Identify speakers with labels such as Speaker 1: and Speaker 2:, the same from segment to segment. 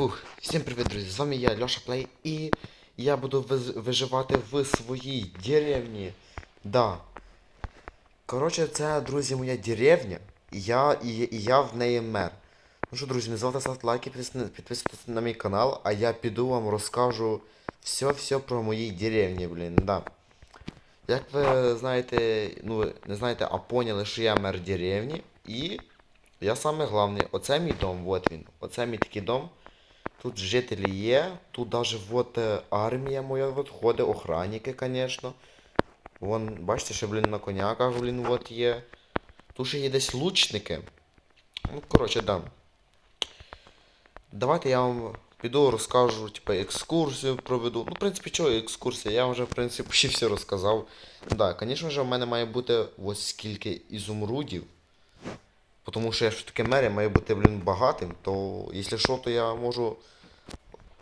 Speaker 1: Фух, всім привіт, друзі! З вами я, Льоша Плей, і я буду виживати в своїй деревні. Да. Коротше, це, друзі, моя деревня, і я, і, і я в неї мер. Ну що, друзі, не забувайте ставити лайки, підписуйтесь на мій канал, а я піду вам розкажу все-все про моїй деревні, блін, да. Як ви знаєте, ну не знаєте, а поняли, що я мер деревні, і я саме головний. Оце мій дом, от він. Оце мій такий дом. Тут жителі є, тут даже вот е, армія моя вот ходить, охранники, конечно. Вон, бачите, ще, блін, на коняках, блін, вот є. Тут ще є десь лучники. Ну, коротше, да. Давайте я вам піду розкажу, типу, екскурсію проведу. Ну, в принципі, чого екскурсія? Я вже, в принципі, все розказав. Да, звісно ж, в мене має бути ось скільки ізумрудів. Тому що я ж таки мер, я бути, блін, багатим, то якщо що, то я можу.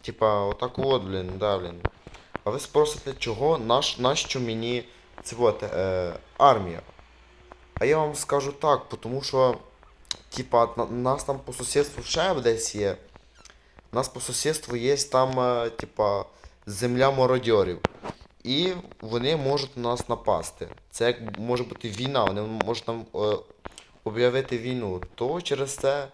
Speaker 1: Типа, отак от, блін, да, блін. А ви спросите, чого наш, нащо мені це от, е, армія? А я вам скажу так, тому що, типа, на, нас там по сусідству ще десь є. У нас по сусідству є там, е, типа, земля мародьорів. І вони можуть на нас напасти. Це як може бути війна, вони можуть нам е, об'явити війну, то через це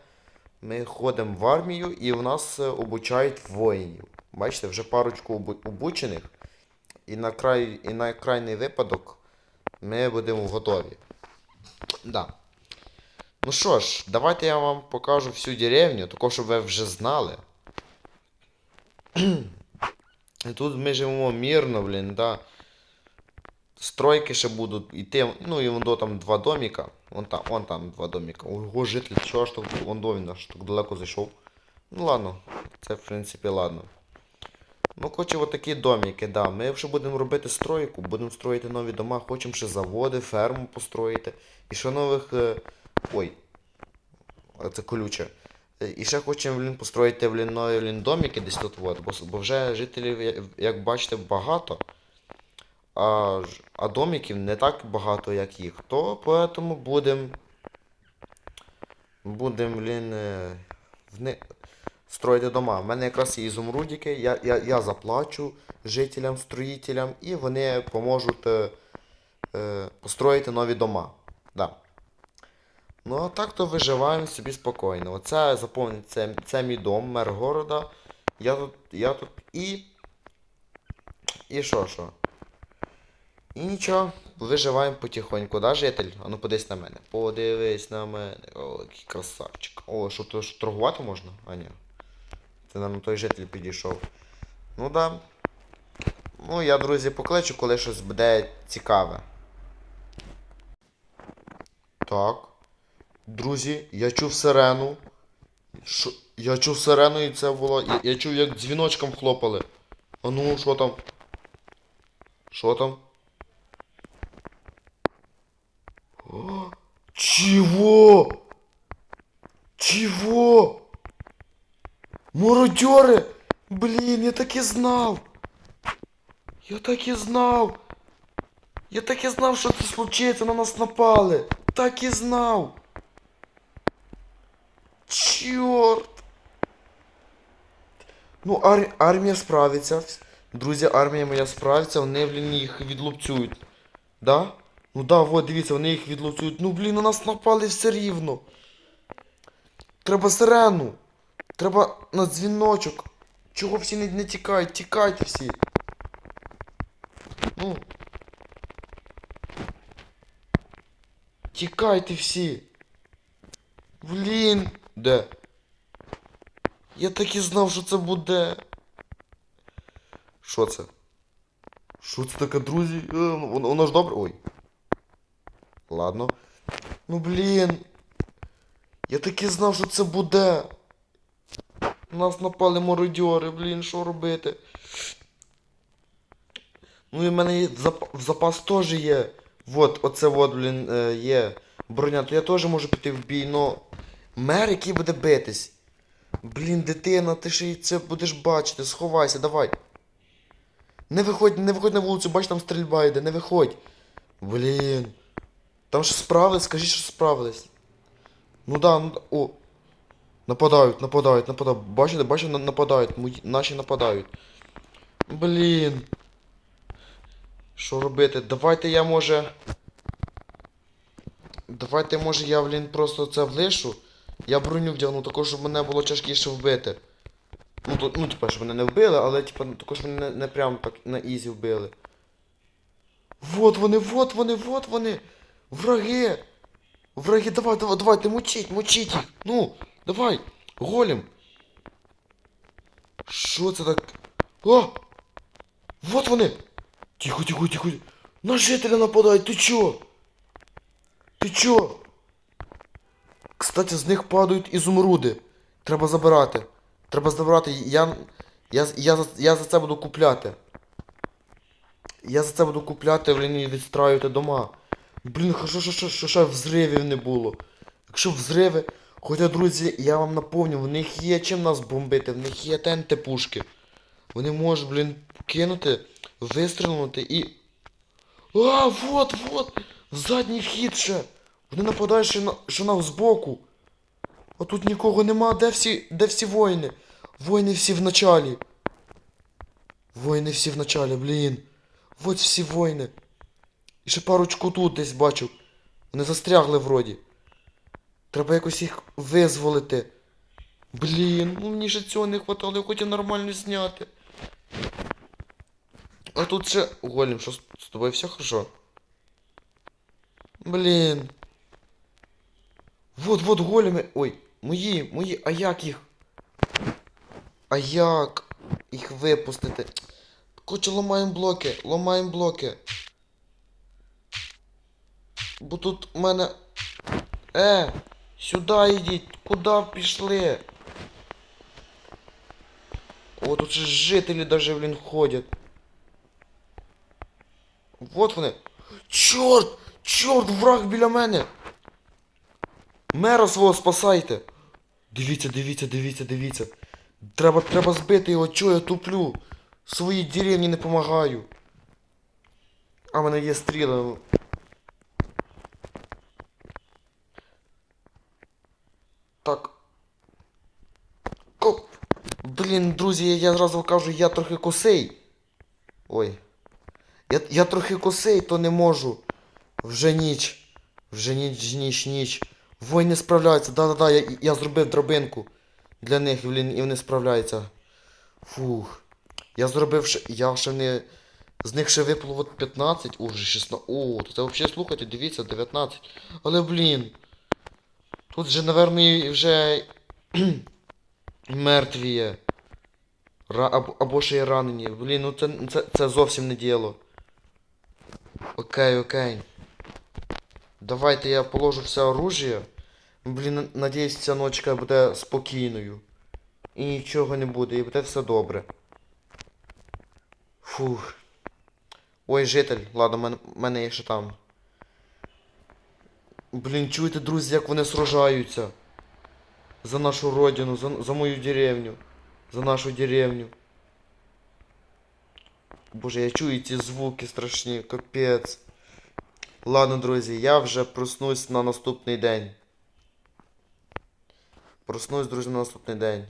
Speaker 1: ми ходимо в армію і в нас е, обучають воїнів. Бачите, вже парочку обучених, і на, край, і на крайний випадок ми будемо готові. Да. Ну що ж, давайте я вам покажу всю деревню, тако, щоб ви вже знали. Тут ми живемо мирно, блін, да. Стройки ще будуть йти, ну і вон до там два доміка. Вон там, вон там два доміка. Ого, житель, чого ж так вон до він аж так далеко зайшов. Ну ладно, це в принципі ладно. Ну, коротше, от такі доміки, да. Ми вже будемо робити стройку, будемо строїти нові дома, хочемо ще заводи, ферму построїти. І ще нових. е, Ой. Це колюче. Е, І ще хочемо, блін, построїти, блін, нові, блін, доміки десь тут, от, бо вже жителів, як бачите, багато. А, а домиків не так багато, як їх. То поэтому будемо. Будемо, блін, е, вни... строїти дома. У мене якраз є ізумрудики, я, я, я заплачу жителям, строїтелям, і вони поможуть е, е, построїти нові дома. Да. Ну а так то виживаємо собі спокійно. Оце запомніть, це, це мій дом, мер города. Я тут, я тут і. І що, що? І нічого, виживаємо потихоньку, да, житель? А ну подивись на мене. Подивись на мене. О, який красавчик. О, що то що, торгувати можна? А ні. Це нам той житель підійшов. Ну да. Ну, я, друзі, покличу, коли щось буде цікаве. Так. Друзі, я чув сирену. Шо? Я чув сирену і це було. Я, я чув, як дзвіночком хлопали. А ну, що там? Що там? О, чего? Чего? Мародеры? Блин, я так и знал. Я так и знал. Я так і знав, що це случиться, на нас напали. Так і знав. Чорт. Ну, ар... армія справиться. Друзі, армія моя справиться, вони, блін, їх відлупцюють. Да? Ну да, вот, дивіться, вони їх відлупцюють. Ну, блін, на нас напали все рівно. Треба сирену. Треба на дзвіночок. Чого всі не, не тікають? Тікайте всі. Ну. Тікайте всі. Блін. Де? Я так і знав, що це буде. Що це? Що це таке, друзі? Е, воно ж добре. Ой. Ладно. Ну блін. Я так і знав, що це буде. На Нас напали мародьори, блін, що робити? Ну і в мене є зап... запас теж є. Вот, оце от, блін, е, є броня, то я теж можу піти в бій, но мер, який буде битись. Блін, дитина, ти ще й це будеш бачити, сховайся, давай. Не виходь, не виходь на вулицю, бач, там стрільба йде, не виходь. Блін. Там що справились, скажіть, що справились. Ну да, ну. О. Нападають, нападають, нападають. Бачите, бачите, нападають. Мої, наші нападають. Блін. Що робити? Давайте я може. Давайте може я, блін, просто це влишу. Я броню вдягну, також, щоб мене було тяжкіше вбити. Ну, то, ну, типа, щоб мене не вбили, але типа, також мене не, не прям так на ізі вбили. Вот вони, вот вони, вот вони! Враги! Враги, давай, давай, давайте, мочіть, мочіть їх! Ну, давай! Голем! Що це так? О! Вот вони! Тихо, тихо, тихо. На жителя нападають, ти чо? Ти чо? Кстати, з них падають ізумруди. Треба забирати. Треба забирати. Я. Я, я, за- я за це буду купляти. Я за це буду купляти, блін, і відстраювати дома. Блін, що, що, що, що, що взривів не було. Якщо взриви. Хоча, друзі, я вам напомню, в них є чим нас бомбити, в них є ТНТ пушки. Вони можуть, блін, кинути, вистрілити і. А, вот, вот! Задній вхід ще! Вони нападають ще на, ще на збоку. А тут нікого нема, де всі, де всі воїни? Воїни всі в началі. Воїни всі в началі, блін. Вот всі воїни. І ще парочку тут десь бачу. Вони застрягли вроді. Треба якось їх визволити. Блін, ну мені ще цього не хватало, я хотів нормально зняти. А тут ще. Голем, що з тобою все хорошо? Блін. Вот, вот големи. Ой, мої, мої, а як їх? А як їх випустити? Короче, ламаємо блоки, ламаємо блоки. Бо тут в мене. Е, сюди йдіть, куди пішли? О, тут же жителі даже, блін, ходять. Вот вони. Чорт! Чорт, враг біля мене! Мера свого спасайте! Дивіться, дивіться, дивіться, дивіться. Треба, треба збити його, чого я туплю. Своїй деревні не помагаю. А в мене є стріли. Так. Коп. Блін, друзі, я зразу кажу, я трохи косий. Ой. Я, я трохи косий, то не можу. Вже ніч. Вже ніч, ніч, ніч. Воїни справляються. Да-да-да, я, я зробив драбинку. Для них, блін, і вони справляються. Фух. Я зробив ще. Я ще не. З них ще випало от 15, о, вже 16. О, це взагалі слухайте, дивіться, 19. Але блін. Тут же, напевно, і вже мертві є. Ра... Або, або ще й ранені. Блін, ну це, це, це зовсім не діло. Окей, окей. Давайте я положу все оружие. Блін, надіюсь, ця ночка буде спокійною. І нічого не буде, і буде все добре. Фух. Ой, житель, ладно, мене, мене є ще там. Блін, чуєте, друзі, як вони сражаються? За нашу родину, за, за мою деревню. За нашу деревню. Боже, я чую ці звуки страшні, капець. Ладно, друзі, я вже проснусь на наступний день. Проснусь, друзі, на наступний день.